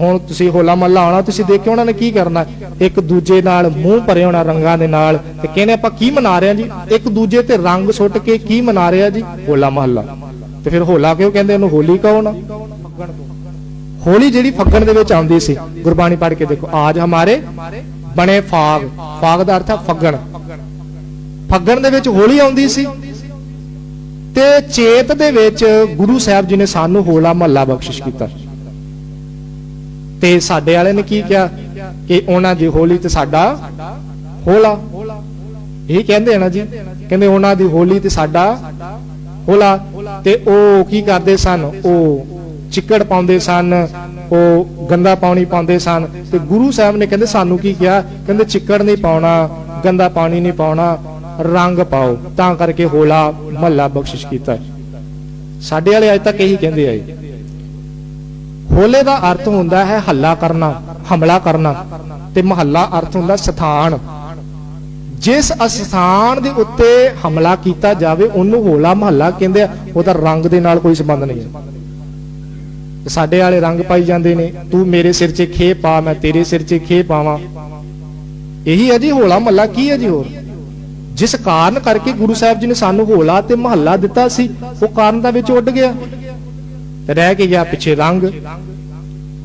ਹੁਣ ਤੁਸੀਂ ਹੋਲਾ ਮਹੱਲਾ ਆਉਣਾ, ਤੁਸੀਂ ਦੇਖਿਓ ਉਹਨਾਂ ਨੇ ਕੀ ਕਰਨਾ? ਇੱਕ ਦੂਜੇ ਨਾਲ ਮੂੰਹ ਭਰੇ ਹੋਣਾ ਰੰਗਾਂ ਦੇ ਨਾਲ। ਤੇ ਕਹਿੰਦੇ ਆਪਾਂ ਕੀ ਮਨਾ ਰਹੇ ਹਾਂ ਜੀ? ਇੱਕ ਦੂਜੇ ਤੇ ਰੰਗ ਸੁੱਟ ਕੇ ਕੀ ਮਨਾ ਰਹੇ ਆ ਜੀ? ਹੋਲਾ ਮਹੱਲਾ। ਤੇ ਫਿਰ ਹੋਲਾ ਕਿਉਂ ਕਹਿੰਦੇ? ਉਹਨੂੰ ਹੋਲੀ ਕਹੋ ਨਾ। ਹੋਲੀ ਜਿਹੜੀ ਫੱਗਣ ਦੇ ਵਿੱਚ ਆਉਂਦੀ ਸੀ, ਗੁਰਬਾਣੀ ਪੜ੍ਹ ਕੇ ਦੇਖੋ, ਆਜ ਹਮਾਰੇ ਬਣੇ ਫਾਗ। ਫਾਗ ਦਾ ਅਰਥ ਹੈ ਫੱਗਣ। ਫੱਗਣ ਦੇ ਵਿੱਚ ਹੋਲੀ ਆਉਂਦੀ ਸੀ। ਤੇ ਚੇਤ ਦੇ ਵਿੱਚ ਗੁਰੂ ਸਾਹਿਬ ਜੀ ਨੇ ਸਾਨੂੰ ਹੋਲਾ ਮਹੱਲਾ ਬਖਸ਼ਿਸ਼ ਕੀਤਾ। ਤੇ ਸਾਡੇ ਵਾਲੇ ਨੇ ਕੀ ਕਿਹਾ? ਕਿ ਉਹਨਾਂ ਦੀ ਹੋਲੀ ਤੇ ਸਾਡਾ ਹੋਲਾ। ਇਹ ਕਹਿੰਦੇ ਆ ਨਾ ਜੀ, ਕਹਿੰਦੇ ਉਹਨਾਂ ਦੀ ਹੋਲੀ ਤੇ ਸਾਡਾ ਹੋਲਾ। ਤੇ ਉਹ ਕੀ ਕਰਦੇ ਸਨ? ਉਹ ਚਿੱਕੜ ਪਾਉਂਦੇ ਸਨ, ਉਹ ਗੰਦਾ ਪਾਣੀ ਪਾਉਂਦੇ ਸਨ। ਤੇ ਗੁਰੂ ਸਾਹਿਬ ਨੇ ਕਹਿੰਦੇ, ਸਾਨੂੰ ਕੀ ਕਿਹਾ? ਕਹਿੰਦੇ, ਚਿੱਕੜ ਨਹੀਂ ਪਾਉਣਾ, ਗੰਦਾ ਪਾਣੀ ਨਹੀਂ ਪਾਉਣਾ, ਰੰਗ ਪਾਓ। ਤਾਂ ਕਰਕੇ ਹੋਲਾ ਮਹੱਲਾ ਬਖਸ਼ਿਸ਼ ਕੀਤਾ। ਸਾਡੇ ਵਾਲੇ ਅੱਜ ਤੱਕ ਇਹੀ ਕਹਿੰਦੇ ਆਏ। ਹੋਲੇ ਦਾ ਅਰਥ ਹੁੰਦਾ ਹੈ ਹੱਲਾ ਕਰਨਾ, ਹਮਲਾ ਕਰਨਾ ਤੇ ਮਹੱਲਾ ਅਰਥ ਹੁੰਦਾ ਸਥਾਨ। ਜਿਸ ਅਸਥਾਨ ਦੇ ਉੱਤੇ ਹਮਲਾ ਕੀਤਾ ਜਾਵੇ, ਉਹਨੂੰ ਹੋਲਾ ਮਹੱਲਾ ਕਹਿੰਦੇ ਆ। ਉਹਦਾ ਰੰਗ ਦੇ ਨਾਲ ਕੋਈ ਸੰਬੰਧ ਨਹੀਂ ਹੈ। ਸਾਡੇ ਵਾਲੇ ਰੰਗ ਪਾਈ ਜਾਂਦੇ ਨੇ, ਤੂੰ ਮੇਰੇ ਸਿਰ 'ਚ ਖੇ ਪਾ, ਮੈਂ ਤੇਰੇ ਸਿਰ 'ਚ ਖੇ ਪਾਵਾਂ। ਇਹੀ ਹੈ ਜੀ, ਹੋਲਾ ਮਹੱਲਾ ਕੀ ਹੈ ਜੀ ਹੋਰ? ਜਿਸ ਕਾਰਨ ਕਰਕੇ ਗੁਰੂ ਸਾਹਿਬ ਜੀ ਨੇ ਸਾਨੂੰ ਹੋਲਾ ਤੇ ਮਹੱਲਾ ਦਿੱਤਾ ਸੀ, ਉਹ ਕਾਰਨ ਦਾ ਵਿੱਚ ਉੱਡ ਗਿਆ। ਤੇ ਰਹਿ ਕੇ ਗਿਆ ਪਿੱਛੇ ਰੰਗ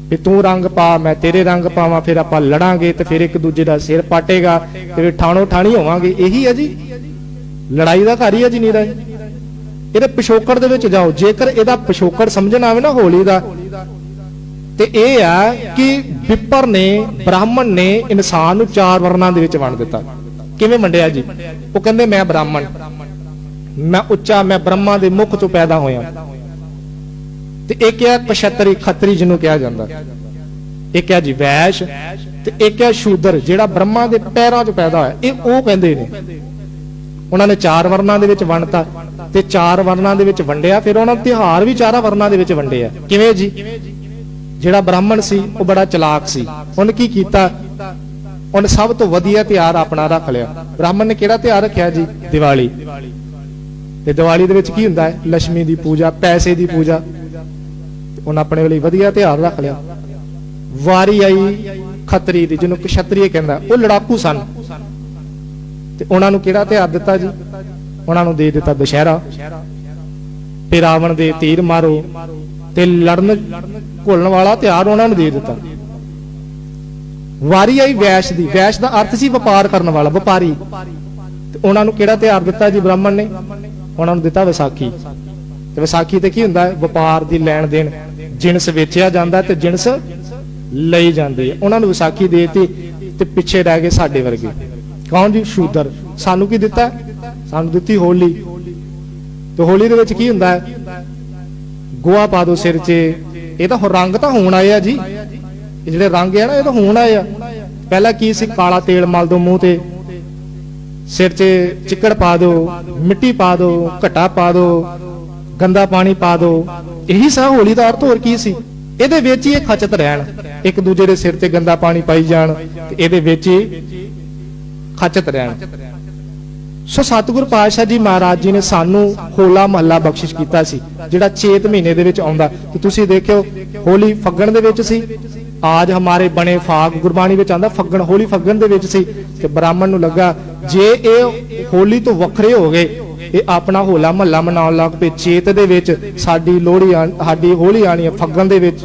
ਵੀ ਤੂੰ ਰੰਗ ਪਾ, ਮੈਂ ਤੇਰੇ ਰੰਗ ਪਾਵਾਂ, ਫਿਰ ਆਪਾਂ ਲੜਾਂਗੇ ਤੇ ਫਿਰ ਇੱਕ ਦੂਜੇ ਦਾ ਸਿਰ ਪਾਟੇਗਾ ਤੇ ਫਿਰ ਠਾਣੋ ਠਾਣੀ ਹੋਵਾਂਗੇ। ਇਹੀ ਹੈ ਜੀ। ਲੜਾਈ ਦਾ ਘਰ ਹੀ ਹੈ ਜੀ ਨੀਰਾ ਇਹਦੇ ਪਿਛੋਕੜ ਦੇ ਵਿੱਚ ਜਾਓ। ਜੇਕਰ ਇਹਦਾ ਪਿਛੋਕੜ ਸਮਝਣ ਆਵੇ ਨਾ ਹੋਲੀ ਦਾ, ਤੇ ਇਹ ਆ ਕਿ ਵਿਪਰ ਨੇ, ਬ੍ਰਾਹਮਣ ਨੇ ਇਨਸਾਨ ਨੂੰ ਚਾਰ ਵਰਨਾਂ ਦੇ ਵਿੱਚ ਵੰਡ ਦਿੱਤਾ। ਕਿਵੇਂ ਵੰਡਿਆ ਜੀ? ਉਹ ਕਹਿੰਦੇ, ਮੈਂ ਬ੍ਰਾਹਮਣ। ਮੈਂ ਉੱਚਾ, ਮੈਂ ਬ੍ਰਹਮਾ ਦੇ ਮੁਖ ਤੋਂ ਪੈਦਾ ਹੋਇਆ। ਤੇ ਇੱਕ ਹੈ ਕਸ਼ਤਰੀ ਖੱਤਰੀ ਜਿਹਨੂੰ ਕਿਹਾ ਜਾਂਦਾ? ਇੱਕ ਹੈ ਜੀ, ਵੈਸ਼? ਤੇ ਇੱਕ ਹੈ ਸ਼ੂਦਰ, ਜਿਹੜਾ ਬ੍ਰਹਮਾ ਦੇ ਪੈਰਾਂ 'ਚ ਪੈਦਾ ਹੋਇਆ? ਇਹ ਉਹ ਕਹਿੰਦੇ ਨੇ। ਉਹਨਾਂ ਨੇ ਚਾਰ ਵਰਨਾਂ ਦੇ ਵਿੱਚ ਵੰਡਤਾ। ਤੇ ਚਾਰ ਵਰਨਾਂ ਦੇ ਵਿੱਚ ਵੰਡਿਆ, ਫਿਰ ਉਹਨਾਂ ਤਿਹਾਰ ਵੀ ਚਾਰਾਂ ਵਰਨਾਂ ਦੇ ਵਿੱਚ ਵੰਡਿਆ। ਕਿਵੇਂ ਜੀ? ਜਿਹੜਾ ਬ੍ਰਾਹਮਣ ਸੀ, ਉਹ ਬੜਾ ਚਲਾਕ ਸੀ। ਉਹਨੇ ਕੀ ਕੀਤਾ? ਉਹਨੇ ਸਭ ਤੋਂ ਵਧੀਆ ਤਿਹਾਰ ਆਪਣਾ ਰੱਖ ਲਿਆ। ਬ੍ਰਾਹਮਣ ਨੇ ਕਿਹੜਾ ਤਿਹਾਰ ਰੱਖਿਆ ਜੀ? ਦੀਵਾਲੀ। ਤੇ ਦੀਵਾਲੀ ਦੇ ਵਿੱਚ ਕੀ ਹੁੰਦਾ ਹੈ? ਲక్ష్ਮੀ ਦੀ ਪੂਜਾ, ਪੈਸੇ ਦੀ ਪੂਜਾ। ਉਹਨਾਂ ਆਪਣੇ ਲਈ ਵਧੀਆ ਤਿਹਾਰ ਰੱਖ ਲਿਆ। ਵਾਰੀ ਆਈ ਖੱਤਰੀ ਦੀ, ਜਿਹਨੂੰ ਕਸ਼ਤਰੀਏ ਕਹਿੰਦਾ, ਉਹ ਲੜਾਕੂ ਸਨ। ਤੇ ਉਹਨਾਂ ਨੂੰ ਕਿਹੜਾ ਤਿਹਾਰ ਦਿੱਤਾ ਜੀ? ਉਹਨਾਂ ਨੂੰ ਦੇ ਦਿੱਤਾ ਦੁਸ਼ਹਿਰਾ। ਤੇ ਰਾਵਣ ਦੇ ਤੀਰ ਮਾਰੋ ਤੇ ਲੜਨ ਘੁਲਣ ਵਾਲਾ ਤਿਹਾਰ ਉਹਨਾਂ ਨੂੰ ਦੇ ਦਿੱਤਾ। ਵਾਰੀ ਆਈ ਵੈਸ਼ ਦੀ। ਵੈਸ਼ ਦਾ ਅਰਥ ਸੀ ਵਪਾਰ ਕਰਨ ਵਾਲਾ, ਵਪਾਰੀ। ਤੇ ਉਹਨਾਂ ਨੂੰ ਕਿਹੜਾ ਤਿਹਾਰ ਦਿੱਤਾ ਜੀ ਬ੍ਰਾਹਮਣ ਨੇ? ਉਹਨਾਂ ਨੂੰ ਦਿੱਤਾ ਵਿਸਾਖੀ। ਤੇ ਵਿਸਾਖੀ ਤੇ ਕੀ ਹੁੰਦਾ ਹੈ? ਵਪਾਰ ਦੀ ਲੈਣ ਦੇਣ। ਜਿੰਸ ਵੇਚਿਆ ਜਾਂਦਾ ਤੇ ਜਿੰਸ ਲਈ ਜਾਂਦੀ ਹੈ। ਉਹਨਾਂ ਨੂੰ ਵਿਸਾਖੀ ਦੇਤੀ ਤੇ ਪਿੱਛੇ ਰਹਿ ਗਏ ਸਾਡੇ ਵਰਗੇ। ਕੌਣ ਜੀ? ਸ਼ੂਦਰ। ਸਾਨੂੰ ਕੀ ਦਿੱਤਾ? ਸਾਨੂੰ ਦਿੱਤੀ ਹੋਲੀ। ਤੇ ਹੋਲੀ ਦੇ ਵਿੱਚ ਕੀ ਹੁੰਦਾ ਹੈ? ਗੋਆ ਪਾ ਦੋ ਸਿਰ 'ਚ। ਇਹ ਤਾਂ ਰੰਗ ਤਾਂ ਹੋਣ ਆਏ ਆ ਜੀ। ਇਹ ਜਿਹੜੇ ਰੰਗ ਆ ਨਾ, ਇਹ ਤਾਂ ਹੋਣ ਆਏ ਆ। ਪਹਿਲਾਂ ਕੀ ਸੀ? ਕਾਲਾ ਤੇਲ ਮਲ ਦੋ ਮੂੰਹ ਤੇ। ਸਿਰ 'ਚ ਚਿੱਕੜ ਪਾ ਦੋ ਮਿੱਟੀ ਪਾ ਦੋ ਘਟਾ ਪਾ ਦੋ ਗੰਦਾ ਪਾਣੀ ਪਾ ਦੋ ਇਹੀ ਸਾ ਹੋਲੀ ਦਾ ਅਰਥ ਹੋਰ ਕੀ ਸੀ? ਇਹਦੇ ਵਿੱਚ ਹੀ ਇਹ ਖਚਤ ਰਹਿਣ। ਇੱਕ ਦੂਜੇ ਦੇ ਸਿਰ ਤੇ ਗੰਦਾ ਪਾਣੀ ਪਾਈ ਜਾਣ ਤੇ ਇਹਦੇ ਵਿੱਚ ਹੀ ਖਚਤ ਰਹਿਣ। ਸੋ ਸਤਿਗੁਰ ਪਾਤਸ਼ਾਹ ਜੀ ਮਹਾਰਾਜ ਜੀ ਨੇ ਸਾਨੂੰ ਹੋਲਾ ਮਹੱਲਾ ਬਖਸ਼ਿਸ਼ ਕੀਤਾ ਸੀ, ਜਿਹੜਾ 6 ਮਹੀਨੇ ਦੇ ਵਿੱਚ ਆਉਂਦਾ। ਤੇ ਤੁਸੀਂ ਦੇਖਿਓ, ਹੋਲੀ ਫੱਗਣ ਦੇ ਵਿੱਚ ਸੀ। ਆਜ ਹਮਾਰੇ ਬਣੇ ਫਾਗ ਗੁਰਬਾਣੀ ਵਿੱਚ ਆਂਦਾ ਫੱਗਣ, ਹੋਲੀ ਫੱਗਣ ਦੇ ਵਿੱਚ ਸੀ। ਤੇ ਬ੍ਰਾਹਮਣ ਨੂੰ ਲੱਗਾ, ਜੇ ਇਹ ਹੋਲੀ ਤੋਂ ਵੱਖਰੇ ਹੋ ਗਏ ਇਹ ਆਪਣਾ ਹੋਲਾ ਮਹੱਲਾ ਮਨਾਉਣ ਲੱਗ ਪਏ। ਚੇਤ ਦੇ ਵਿੱਚ ਸਾਡੀ ਲੋਹੜੀ ਆਣ- ਸਾਡੀ ਹੋਲੀ ਆਣੀ ਹੈ ਫੱਗਣ ਦੇ ਵਿੱਚ।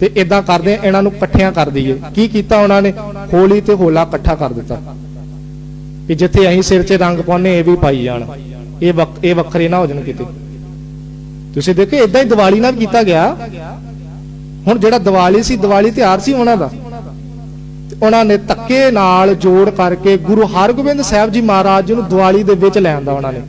ਤੇ ਇਦਾਂ ਕਰਦੇ ਆ, ਇਹਨਾਂ ਨੂੰ ਇਕੱਠਿਆਂ ਕਰ ਦਈਏ। ਕੀ ਕੀਤਾ ਉਹਨਾਂ ਨੇ? ਹੋਲੀ ਤੇ ਹੋਲਾ ਇਕੱਠਾ ਕਰ ਦਿੱਤਾ। ਕਿ ਜਿੱਥੇ ਅਸੀਂ ਸਿਰ 'ਚ ਰੰਗ ਪਾਉਨੇ ਇਹ ਵੀ ਪਾਈ ਜਾਣ। ਇਹ ਵੱਖ- ਇਹ ਵੱਖਰੇ ਨਾ ਹੋ ਜਾਣ ਕਿਤੇ। ਤੁਸੀਂ ਦੇਖੋ ਇਦਾਂ ਹੀ ਦੀਵਾਲੀ ਨਾਲ ਕੀਤਾ ਗਿਆ। ਹੁਣ ਜਿਹੜਾ ਦੀਵਾਲੀ ਸੀ ਦੀਵਾਲੀ ਤਿਉਹਾਰ ਸੀ ਉਹਨਾਂ ਦਾ। ਉਹਨਾਂ ਨੇ ਧੱਕੇ ਨਾਲ ਜੋੜ ਕਰਕੇ ਗੁਰੂ ਹਰਗੋਬਿੰਦ ਸਾਹਿਬ ਜੀ ਮਹਾਰਾਜ ਜੀ ਨੂੰ ਦੀਵਾਲੀ ਦੇ ਵਿੱਚ ਲੈ ਆਂਦਾ ਉਹਨਾਂ ਨੇ।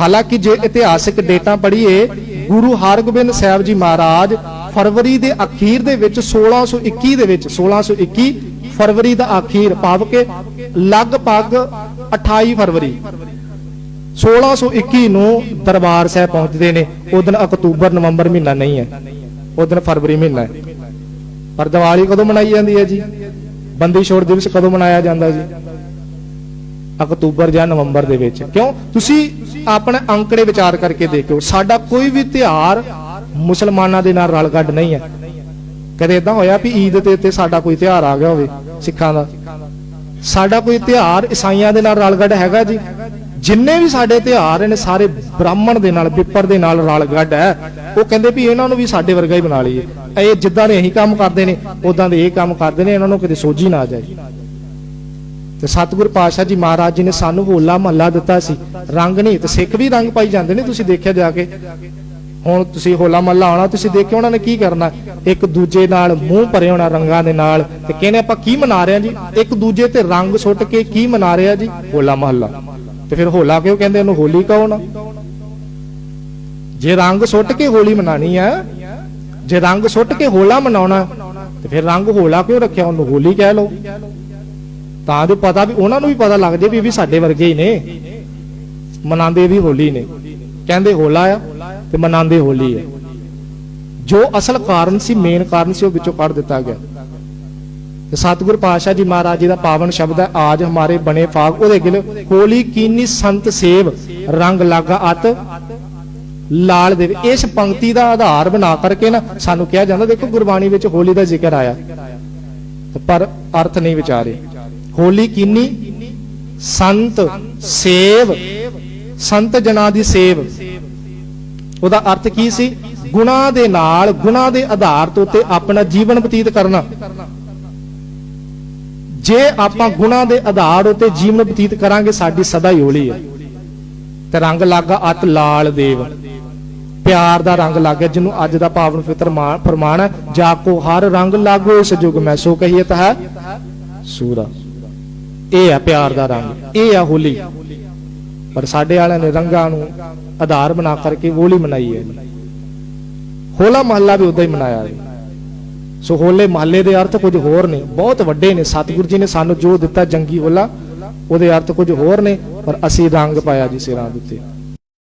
ਹਾਲਾਂਕਿ ਜੇ ਇਤਿਹਾਸਿਕ ਡੇਟਾ ਪੜ੍ਹੀਏ, ਗੁਰੂ ਹਰਗੋਬਿੰਦ ਸਾਹਿਬ ਜੀ ਮਹਾਰਾਜ ਫਰਵਰੀ ਦੇ ਅਖੀਰ ਦੇ ਵਿੱਚ 1621 ਦੇ ਵਿੱਚ 1621 ਫਰਵਰੀ ਦਾ ਅਖੀਰ ਭਾਵ ਕਿ ਲਗਭਗ 28 ਫਰਵਰੀ 1621 ਨੂੰ ਦਰਬਾਰ ਸਾਹਿਬ ਪਹੁੰਚਦੇ ਨੇ। ਉਹ ਦਿਨ ਅਕਤੂਬਰ, ਨਵੰਬਰ ਮਹੀਨਾ ਨਹੀਂ ਹੈ। ਉਹ ਦਿਨ ਫਰਵਰੀ ਮਹੀਨਾ ਹੈ। ਪਰ ਦੀਵਾਲੀ ਕਦੋਂ ਮਨਾਈ ਜਾਂਦੀ ਹੈ ਜੀ? ਬੰਦੀ ਛੋੜ ਦਿਵਸ ਕਦੋਂ ਮਨਾਇਆ ਜਾਂਦਾ ਜੀ? ਅਕਤੂਬਰ ਜਾਂ ਨਵੰਬਰ ਦੇ ਵਿੱਚ। ਕਿਉਂ? ਤੁਸੀਂ ਆਪਣੇ ਅੰਕੜੇ ਵਿਚਾਰ ਕਰਕੇ ਦੇਖਿਓ, ਸਾਡਾ ਕੋਈ ਵੀ ਤਿਉਹਾਰ ਮੁਸਲਮਾਨਾਂ ਦੇ ਨਾਲ ਰਲ ਗੱਡ ਨਹੀਂ ਹੈ। ਕਦੇ ਇਦਾਂ ਹੋਇਆ ਵੀ ਈਦ ਤੇ ਉੱਤੇ ਸਾਡਾ ਕੋਈ ਤਿਉਹਾਰ ਆ ਗਿਆ ਹੋਵੇ ਸਿੱਖਾਂ ਦਾ? ਸਾਡਾ ਕੋਈ ਤਿਉਹਾਰ ਈਸਾਈਆਂ ਦੇ ਨਾਲ ਰਲ ਗੱਡ ਹੈਗਾ ਜੀ? ਜਿੰਨੇ ਵੀ ਸਾਡੇ ਤਿਉਹਾਰ ਨੇ, ਸਾਰੇ ਬ੍ਰਾਹਮਣ ਦੇ ਨਾਲ, ਪਿੱਪਰ ਦੇ ਨਾਲ ਰਲ ਰਲਗੱਡ ਹੈ। ਉਹ ਕਹਿੰਦੇ ਵੀ ਇਹਨਾਂ ਨੂੰ ਵੀ ਸਾਡੇ ਵਰਗਾ ਹੀ ਬਣਾ ਲਈਏ। ਇਹ ਜਿੱਦਾਂ ਦੇ ਅਸੀਂ ਕੰਮ ਕਰਦੇ ਨੇ ਉਦਾਂ ਦੇ ਇਹ ਕੰਮ ਕਰਦੇ ਨੇ, ਇਹਨਾਂ ਨੂੰ ਕਿਤੇ ਸੋਝੀ ਨਾ ਆ ਜਾਏ। ਤੇ ਸਤਿਗੁਰ ਪਾਤਸ਼ਾਹ ਜੀ ਮਹਾਰਾਜ ਜੀ ਨੇ ਸਾਨੂੰ ਹੋਲਾ ਮਹੱਲਾ ਦਿੱਤਾ ਸੀ। ਰੰਗ ਨਹੀਂ, ਤੇ ਸਿੱਖ ਵੀ ਰੰਗ ਪਾਈ ਜਾਂਦੇ ਨੇ, ਤੁਸੀਂ ਦੇਖਿਆ ਜਾ ਕੇ। ਹੁਣ ਤੁਸੀਂ ਹੋਲਾ ਮਹੱਲਾ ਆਉਣਾ, ਤੁਸੀਂ ਦੇਖਿਓ ਉਹਨਾਂ ਨੇ ਕੀ ਕਰਨਾ? ਇੱਕ ਦੂਜੇ ਨਾਲ ਮੂੰਹ ਭਰੇ ਹੋਣਾ ਰੰਗਾਂ ਦੇ ਨਾਲ। ਤੇ ਕਹਿੰਦੇ ਆਪਾਂ ਕੀ ਮਨਾ ਰਹੇ ਹਾਂ ਜੀ? ਇੱਕ ਦੂਜੇ ਤੇ ਰੰਗ ਸੁੱਟ ਕੇ ਕੀ ਮਨਾ ਰਹੇ ਆ ਜੀ? ਹੋਲਾ ਮਹੱਲਾ। ਤੇ ਫਿਰ ਹੋਲਾ ਕਿਉਂ ਕਹਿੰਦੇ ਉਹਨੂੰ? ਹੋਲੀ ਕਹੋ ਜੇ ਰੰਗ ਸੁੱਟ ਕੇ ਹੋਲੀ ਮਨਾਣੀ ਆ, ਜੇ ਰੰਗ ਸੁੱਟ ਕੇ ਹੋਲਾ ਮਨਾਉਣਾ, ਤੇ ਫਿਰ ਰੰਗ ਹੋਲਾ ਕਿਉਂ ਰੱਖਿਆ? ਉਹਨੂੰ ਹੋਲੀ ਕਹਿ ਲਓ। ਤਾਂ ਜੋ ਪਤਾ ਵੀ ਉਹਨਾਂ ਨੂੰ ਵੀ ਪਤਾ ਲੱਗ ਜੇ ਵੀ ਇਹ ਵੀ ਸਾਡੇ ਵਰਗੇ ਹੀ ਨੇ। ਮਨਾਉਂਦੇ ਵੀ ਹੋਲੀ ਨੇ। ਕਹਿੰਦੇ ਹੋਲਾ ਆ ਤੇ ਮਨਾਉਂਦੇ ਹੋਲੀ ਹੈ ਜੋ ਅਸਲ ਕਾਰਨ ਸੀ ਮੇਨ ਕਾਰਨ ਸੀ, ਉਹ ਵਿੱਚੋਂ ਕੱਢ ਦਿੱਤਾ ਗਿਆ। ਸਤਿਗੁਰ ਪਾਤਸ਼ਾਹ ਜੀ ਮਹਾਰਾਜ ਜੀ ਦਾ ਪਾਵਨ ਸ਼ਬਦ ਹੈ, ਆਜ ਹਮਾਰੇ ਬਣੇ ਫਾਗ। ਉਹਦੇ ਗਿਲ ਹੋਲੀ ਕੀਨੀ ਸੰਤ ਸੇਵ ਰੰਗ ਲਾਗਾ ਅਤ ਲਾਲ ਦੇਵ। ਇਸ ਪੰਕਤੀ ਦਾ ਆਧਾਰ ਬਣਾ ਕਰਕੇ ਨਾ ਸਾਨੂੰ ਕਿਹਾ ਜਾਂਦਾ, ਦੇਖੋ ਗੁਰਬਾਣੀ ਵਿੱਚ ਹੋਲੀ ਦਾ ਜ਼ਿਕਰ ਆਇਆ, ਪਰ ਅਰਥ ਨਹੀਂ ਵਿਚਾਰੇ। ਹੋਲੀ ਕੀਨੀ? ਸੰਤ ਸੇਵ, ਸੰਤ ਜਨਾਂ ਦੀ ਸੇਵ। ਉਹਦਾ ਅਰਥ ਕੀ ਸੀ? ਗੁਣਾ ਦੇ ਨਾਲ, ਗੁਣਾ ਦੇ ਆਧਾਰ ਤੋਂ ਤੇ ਆਪਣਾ ਜੀਵਨ ਬਤੀਤ ਕਰਨਾ। ਜੇ ਆਪਾਂ ਗੁਣਾ ਦੇ ਆਧਾਰ ਉਤੇ ਜੀਵਨ ਬਤੀਤ ਕਰਾਂਗੇ, ਸਾਡੀ ਸਦਾ ਹੀ ਹੋਲੀ ਹੈ। ਤੇ ਰੰਗ ਲਾਗਾ ਅਤ ਲਾਲ ਦੇਵ। ਪਿਆਰ ਦਾ ਰੰਗ ਲੱਗ ਗਿਆ ਜਿਹਨੂੰ ਅੱਜ ਦਾ ਪਾਵਨ ਫਿਤਰ ਫਰਮਾਨ ਹੈ। ਜਾ ਕੋ ਹਰ ਰੰਗ ਲਾਗੋ, ਇਸ ਯੁਗ ਮੈਂ ਸੋ ਕਹੀਏ ਤਾਂ ਹੈ। ਸੂਰਾ। ਇਹ ਆ ਪਿਆਰ ਦਾ ਰੰਗ। ਇਹ ਆ ਹੋਲੀ। ਪਰ ਸਾਡੇ ਵਾਲਿਆਂ ਨੇ ਰੰਗਾਂ ਨੂੰ ਆਧਾਰ ਬਣਾ ਕਰਕੇ ਹੋਲੀ ਮਨਾਈ ਹੈ। ਹੋਲਾ ਮਹੱਲਾ ਵੀ ਉਦਾਂ ਹੀ ਮਨਾਇਆ ਹੈ। ਸੋ ਹੋਲੇ ਮਹੱਲੇ ਦੇ ਅਰਥ ਕੁਝ ਹੋਰ ਨੇ, ਬਹੁਤ ਵੱਡੇ ਨੇ। ਸਤਿਗੁਰੂ ਜੀ ਨੇ ਸਾਨੂੰ ਜੋ ਦਿੱਤਾ ਜੰਗੀ ਹੋਲਾ ਉਹਦੇ ਅਰਥ ਕੁਝ ਹੋਰ ਨੇ, ਪਰ ਅਸੀਂ ਰੰਗ ਪਾਇਆ ਜੀ ਸਿਰਾਂ ਦੇ ਉੱਤੇ।